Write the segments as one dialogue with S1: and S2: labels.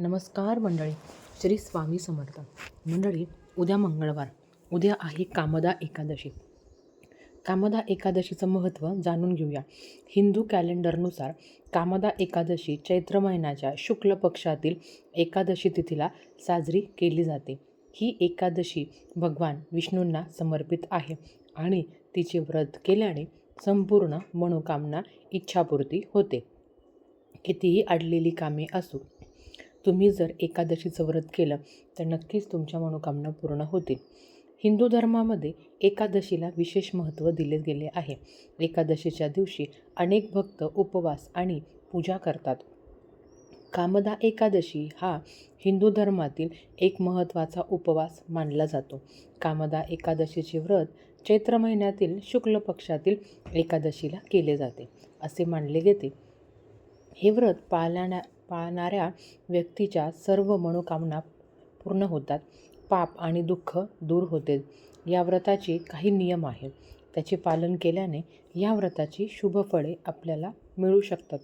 S1: नमस्कार मंडळी. श्री स्वामी समर्थ. मंडळी उद्या मंगळवार. उद्या आहे कामदा एकादशी. कामदा एकादशीचं महत्त्व जाणून घेऊया. हिंदू कॅलेंडरनुसार कामदा एकादशी चैत्र महिन्याच्या शुक्ल पक्षातील एकादशी तिथीला साजरी केली जाते. ही एकादशी भगवान विष्णूंना समर्पित आहे आणि तिचे व्रत केल्याने संपूर्ण मनोकामना इच्छापूर्ती होते. कितीही अडलेली कामे असू तुम्ही जर एकादशीचं व्रत केलं तर नक्कीच तुमच्या मनोकामना पूर्ण होतील. हिंदू धर्मामध्ये एकादशीला विशेष महत्त्व दिले गेले आहे. एकादशीच्या दिवशी अनेक भक्त उपवास आणि पूजा करतात. कामदा एकादशी हा हिंदू धर्मातील एक महत्त्वाचा उपवास मानला जातो. कामदा एकादशीचे व्रत चैत्र महिन्यातील शुक्ल पक्षातील एकादशीला केले जाते. असे मानले गेले हे व्रत पाळण्या पाळणाऱ्या व्यक्तीच्या सर्व मनोकामना पूर्ण होतात. पाप आणि दुःख दूर होते. या व्रताचे काही नियम आहेत. त्याचे पालन केल्याने या व्रताची शुभफळे आपल्याला मिळू शकतात.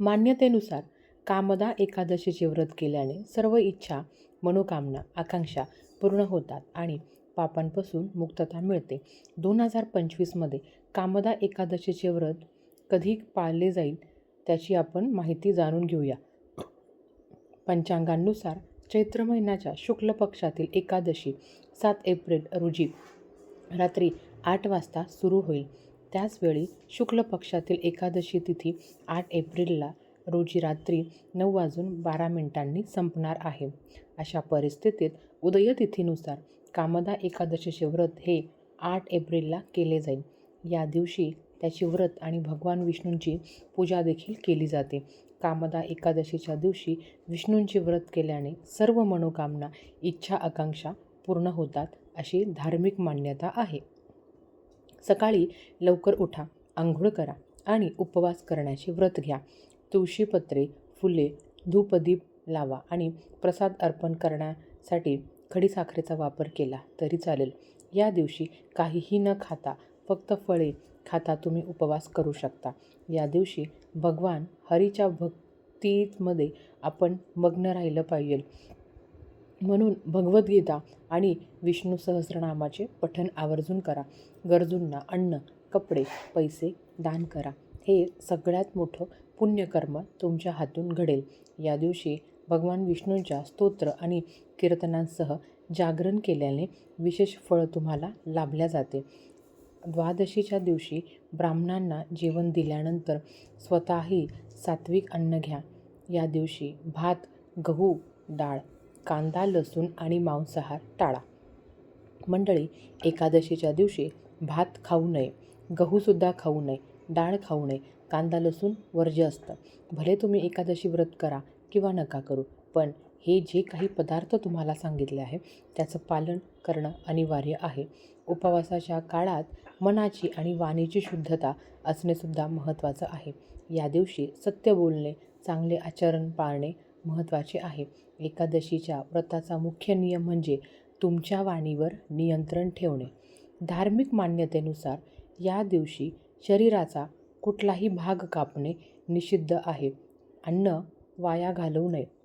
S1: मान्यतेनुसार कामदा एकादशीचे व्रत केल्याने सर्व इच्छा मनोकामना आकांक्षा पूर्ण होतात आणि पापांपासून मुक्तता मिळते. दोन हजार पंचवीसमध्ये कामदा एकादशीचे व्रत कधी पाळले जाईल? त्याची आपण माहिती जाणून घेऊया. पंचांगानुसार चैत्र महिन्याच्या शुक्ल पक्षातील एकादशी सात एप्रिल रोजी रात्री आठ वाजता सुरू होईल. त्याचवेळी शुक्ल पक्षातील एकादशी तिथी आठ एप्रिलला रोजी रात्री नऊ वाजून बारा मिनिटांनी संपणार आहे. अशा परिस्थितीत उदयतिथीनुसार कामदा एकादशीचे व्रत हे आठ एप्रिलला केले जाईल. या दिवशी त्याची व्रत आणि भगवान विष्णूंची पूजा देखील केली जाते. कामदा एकादशीच्या दिवशी विष्णूंचे व्रत केल्याने सर्व मनोकामना इच्छा आकांक्षा पूर्ण होतात अशी धार्मिक मान्यता आहे. सकाळी लवकर उठा आंघोळ करा आणि उपवास करण्याचे व्रत घ्या. तुळशीपत्रे फुले धूपदीप लावा आणि प्रसाद अर्पण करण्यासाठी खडीसाखरेचा वापर केला तरी चालेल. या दिवशी काहीही न खाता फक्त फळे खाता तुम्ही उपवास करू शकता. या दिवशी भगवान हरीच्या भक्तीमध्ये आपण मग्न राहिलं पाहिजे. म्हणून भगवद्गीता आणि विष्णू सहस्रनामाचे पठण आवर्जून करा. गरजूंना अन्न कपडे पैसे दान करा. हे सगळ्यात मोठं पुण्यकर्म तुमच्या हातून घडेल. या दिवशी भगवान विष्णूंच्या स्तोत्र आणि कीर्तनांसह जागरण केल्याने विशेष फळ तुम्हाला लाभल्या जाते. द्वादशीच्या दिवशी ब्राह्मणांना जेवण दिल्यानंतर स्वतःही सात्विक अन्न घ्या. या दिवशी भात गहू डाळ कांदा लसूण आणि मांसाहार टाळा. मंडळी एकादशीच्या दिवशी भात खाऊ नये गहूसुद्धा खाऊ नये डाळ खाऊ नये कांदा लसूण वर्ज्य असतं. भले तुम्ही एकादशी व्रत करा किंवा नका करू पण हे जे काही पदार्थ तुम्हाला सांगितले आहे त्याचं पालन करणं अनिवार्य आहे. उपवासाच्या काळात मनाची आणि वाणीची शुद्धता असणेसुद्धा महत्त्वाचं आहे. या दिवशी सत्य बोलणे चांगले आचरण पाळणे महत्त्वाचे आहे. एकादशीच्या व्रताचा मुख्य नियम म्हणजे तुमच्या वाणीवर नियंत्रण ठेवणे. धार्मिक मान्यतेनुसार या दिवशी शरीराचा कुठलाही भाग कापणे निषिद्ध आहे. अन्न वाया घालवू नये.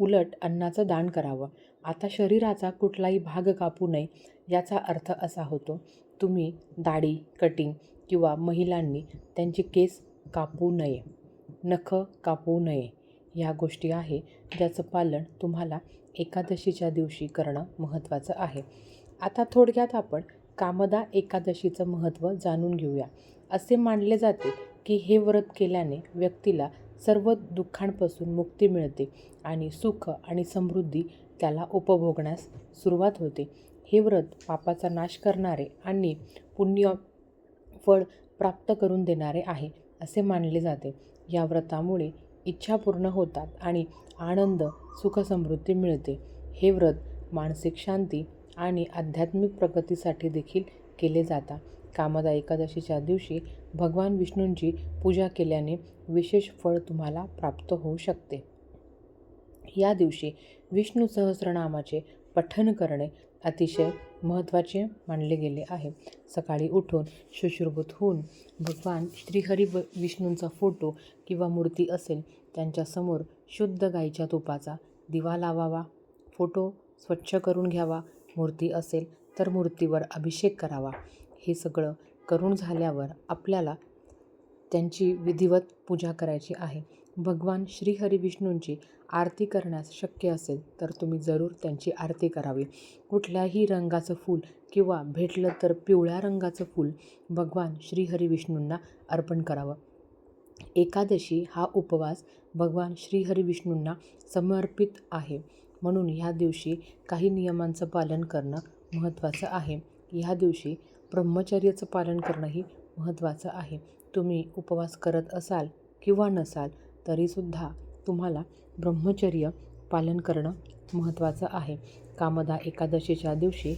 S1: उलट अन्नाचं दान करावं. आता शरीराचा कुठलाही भाग कापू नये याचा अर्थ असा होतो तुम्ही दाढी कटिंग किंवा महिलांनी त्यांचे केस कापू नये नख कापू नये ह्या गोष्टी आहे ज्याचं पालन तुम्हाला एकादशीच्या दिवशी करणं महत्त्वाचं आहे. आता थोडक्यात आपण कामदा एकादशीचं महत्त्व जाणून घेऊया. असे मानले जाते की हे व्रत केल्याने व्यक्तीला सर्व दुःखांपासून मुक्ती मिळते आणि सुख आणि समृद्धी त्याला उपभोगण्यास सुरुवात होते. हे व्रत पापाचा नाश करणारे आणि पुण्य फळ प्राप्त करून देणारे आहे असे मानले जाते. या व्रतामुळे इच्छा पूर्ण होतात आणि आनंद सुखसमृद्धी मिळते. हे व्रत मानसिक शांती आणि आध्यात्मिक प्रगतीसाठी देखील केले जातात कामदा एकादशीच्या दिवशी भगवान विष्णूंची पूजा केल्याने विशेष फळ तुम्हाला प्राप्त होऊ शकते. या दिवशी विष्णू सहस्रनामाचे पठण करणे अतिशय महत्त्वाचे मानले गेले आहे. सकाळी उठून शुश्रुभूत होऊन भगवान श्रीहरी व विष्णूंचा फोटो किंवा मूर्ती असेल त्यांच्यासमोर शुद्ध गाईच्या तुपाचा दिवा लावावा फोटो स्वच्छ करून घ्यावा मूर्ती असेल तर मूर्तीवर अभिषेक करावा. हे सगळं करून झाल्यावर आपल्याला त्यांची विधिवत पूजा करायची आहे. भगवान श्रीहरिविष्णूंची आरती करण्यास शक्य असेल तर तुम्ही जरूर त्यांची आरती करावी. कुठल्याही रंगाचं फूल किंवा भेटलं तर पिवळ्या रंगाचं फूल भगवान श्रीहरिविष्णूंना अर्पण करावं. एकादशी हा उपवास भगवान श्रीहरिविष्णूंना समर्पित आहे. म्हणून ह्या दिवशी काही नियमांचं पालन करणं महत्त्वाचं आहे. ह्या दिवशी ब्रह्मचर्याचं पालन करणंही महत्त्वाचं आहे. तुम्ही उपवास करत असाल किंवा नसाल तरीसुद्धा तुम्हाला ब्रह्मचर्य पालन करणं महत्त्वाचं आहे. कामदा एकादशीच्या दिवशी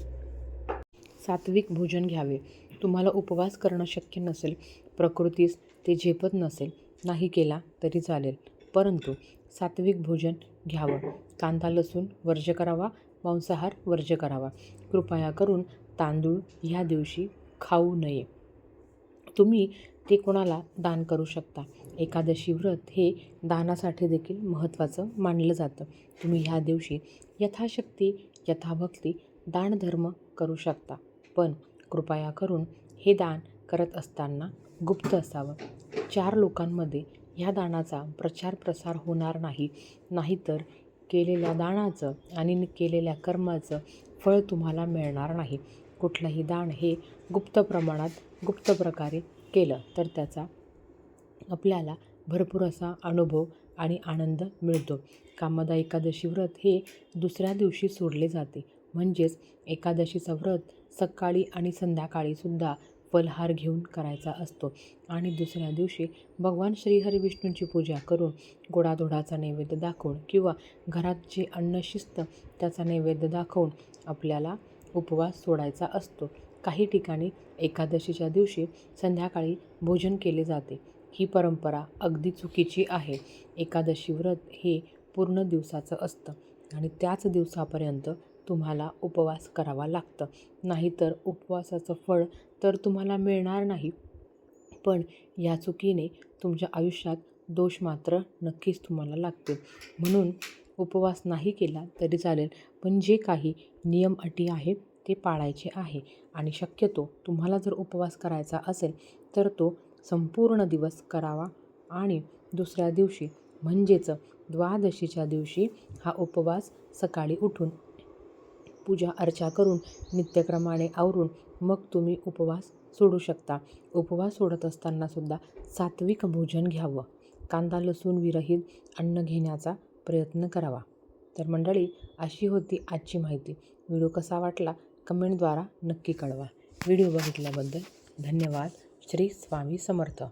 S1: सात्विक भोजन घ्यावे. तुम्हाला उपवास करणं शक्य नसेल प्रकृतीस ते झेपत नसेल नाही केला तरी चालेल. परंतु सात्विक भोजन घ्यावं. कांदा लसूण वर्ज करावा मांसाहार वर्ज्य करावा. कृपया करून तांदूळ ह्या दिवशी खाऊ नये. तुम्ही ते कोणाला दान करू शकता? एकादशी व्रत हे दानासाठी देखील महत्त्वाचं मानलं जातं. तुम्ही ह्या दिवशी यथाशक्ती यथाभक्ती दानधर्म करू शकता. पण कृपया करून हे दान करत असताना गुप्त असावं. चार लोकांमध्ये ह्या दानाचा प्रचार प्रसार होणार नाही. नाहीतर केलेल्या दानाचं आणि केलेल्या कर्माचं फळ तुम्हाला मिळणार नाही. कुठलंही दान हे गुप्त प्रमाणात गुप्त प्रकारे केलं तर त्याचा आपल्याला भरपूर असा अनुभव आणि आनंद मिळतो. कामदा एकादशी व्रत हे दुसऱ्या दिवशी सोडले जाते. म्हणजेच एकादशीचं व्रत सकाळी आणि संध्याकाळीसुद्धा फलहार घेऊन करायचा असतो. आणि दुसऱ्या दिवशी भगवान श्रीहरी विष्णूंची पूजा करून गोडाधोडाचा नैवेद्य दाखवून किंवा घरात जे अन्न शिस्त त्याचा नैवेद्य दाखवून आपल्याला उपवास सोडायचा असतो. काही ठिकाणी एकादशीच्या दिवशी संध्याकाळी भोजन केले जाते. ही परंपरा अगदी चुकीची आहे. एकादशी व्रत हे पूर्ण दिवसाचं असतं आणि त्याच दिवसापर्यंत तुम्हाला उपवास करावा लागतं. नाहीतर उपवासाचं फळ तर तुम्हाला मिळणार नाही. पण या चुकीने तुमच्या आयुष्यात दोष मात्र नक्कीच तुम्हाला लागतील. म्हणून उपवास नाही केला तरी चालेल पण जे काही नियम अटी आहे ते पाळायचे आहे. आणि शक्यतो तुम्हाला जर उपवास करायचा असेल तर तो संपूर्ण दिवस करावा आणि दुसऱ्या दिवशी म्हणजेच द्वादशीच्या दिवशी हा उपवास सकाळी उठून पूजा अर्चा करून नित्यक्रमाने आवरून मग तुम्ही उपवास सोडू शकता. उपवास सोडत असतानासुद्धा सात्विक भोजन घ्यावं. कांदा लसूण विरहित अन्न घेण्याचा प्रयत्न करावा. तर मंडळी अशी होती आजची माहिती. व्हिडिओ कसा वाटला कमेंटद्वारा नक्की कळवा. व्हिडिओ बघितल्याबद्दल धन्यवाद. श्री स्वामी समर्थ.